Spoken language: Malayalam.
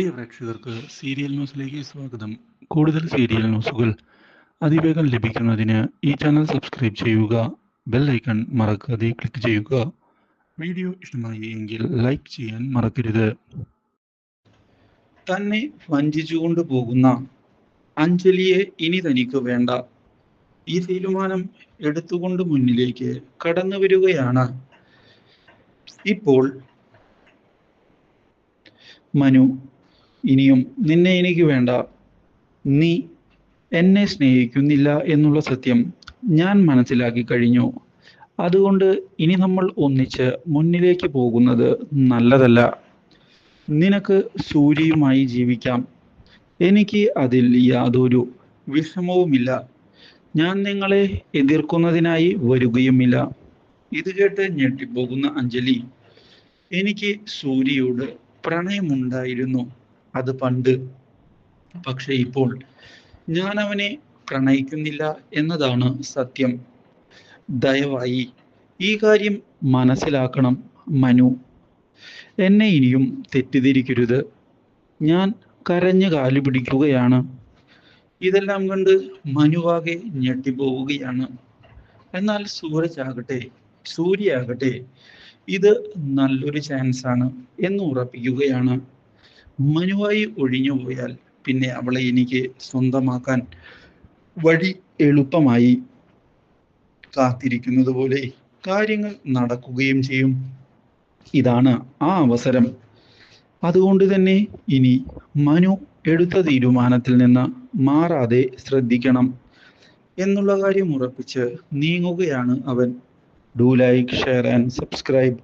പ്രിയ പ്രേക്ഷകർക്ക് സീരിയൽ ന്യൂസിലേക്ക് സ്വാഗതം. കൂടുതൽ സീരിയൽ ന്യൂസുകൾ അതിവേഗം ലഭിക്കുന്നതിന് ഈ ചാനൽ സബ്സ്ക്രൈബ് ചെയ്യുക ബെൽ ഐക്കൺ മറക്കാതെ ക്ലിക്ക് ചെയ്യുക. വീഡിയോ ഇഷ്ടമായി എങ്കിൽ ലൈക്ക് ചെയ്യാൻ മറക്കരുത്. തന്നെ വഞ്ചിച്ചുകൊണ്ട് പോകുന്ന അഞ്ജലിയെ ഇനി തനിക്ക് വേണ്ട. ഈ തീരുമാനം എടുത്തുകൊണ്ട് മുന്നിലേക്ക് കടന്നു വരികയാണ്. ഇപ്പോൾ മനു ഇനിയും നിന്നെ എനിക്ക് വേണ്ട. നീ എന്നെ സ്നേഹിക്കുന്നില്ല എന്നുള്ള സത്യം ഞാൻ മനസ്സിലാക്കി കഴിഞ്ഞു. അതുകൊണ്ട് ഇനി നമ്മൾ ഒന്നിച്ച് മുന്നിലേക്ക് പോകുന്നത് നല്ലതല്ല. നിനക്ക് സൂര്യയുമായി ജീവിക്കാം. എനിക്ക് അതിൽ യാതൊരു വിഷമവുമില്ല. ഞാൻ നിങ്ങളെ എതിർക്കുന്നതിനായി വരികയുമില്ല. ഇത് കേട്ട് ഞെട്ടിപ്പോകുന്ന അഞ്ജലി എനിക്ക് സൂര്യയോട് പ്രണയമുണ്ടായിരുന്നു. അത് പണ്ട്. പക്ഷെ ഇപ്പോൾ ഞാൻ അവനെ പ്രണയിക്കുന്നില്ല എന്നതാണ് സത്യം. ദയവായി ഈ കാര്യം മനസ്സിലാക്കണം മനു. എന്നെ ഇനിയും തെറ്റിദ്ധരിക്കരുത്. ഞാൻ കരഞ്ഞു കാലു പിടിക്കുകയാണ്. ഇതെല്ലാം കണ്ട് മനുവാകെ ഞെട്ടിപ്പോവുകയാണ്. എന്നാൽ സൂരജ് ആകട്ടെ ഇത് നല്ലൊരു ചാൻസ് ആണ് എന്ന് ഉറപ്പിക്കുകയാണ്. മനുവായി ഒഴിഞ്ഞു പോയാൽ പിന്നെ അവളെ എനിക്ക് സ്വന്തമാക്കാൻ വഴി എളുപ്പമായി കാത്തിരിക്കുന്നത് പോലെ കാര്യങ്ങൾ നടക്കുകയും ചെയ്യും. ഇതാണ് ആ അവസരം. അതുകൊണ്ട് തന്നെ ഇനി മനു എടുത്ത തീരുമാനത്തിൽ നിന്ന് മാറാതെ ശ്രദ്ധിക്കണം എന്നുള്ള കാര്യം ഉറപ്പിച്ച് നീങ്ങുകയാണ് അവൻ. Do like share and subscribe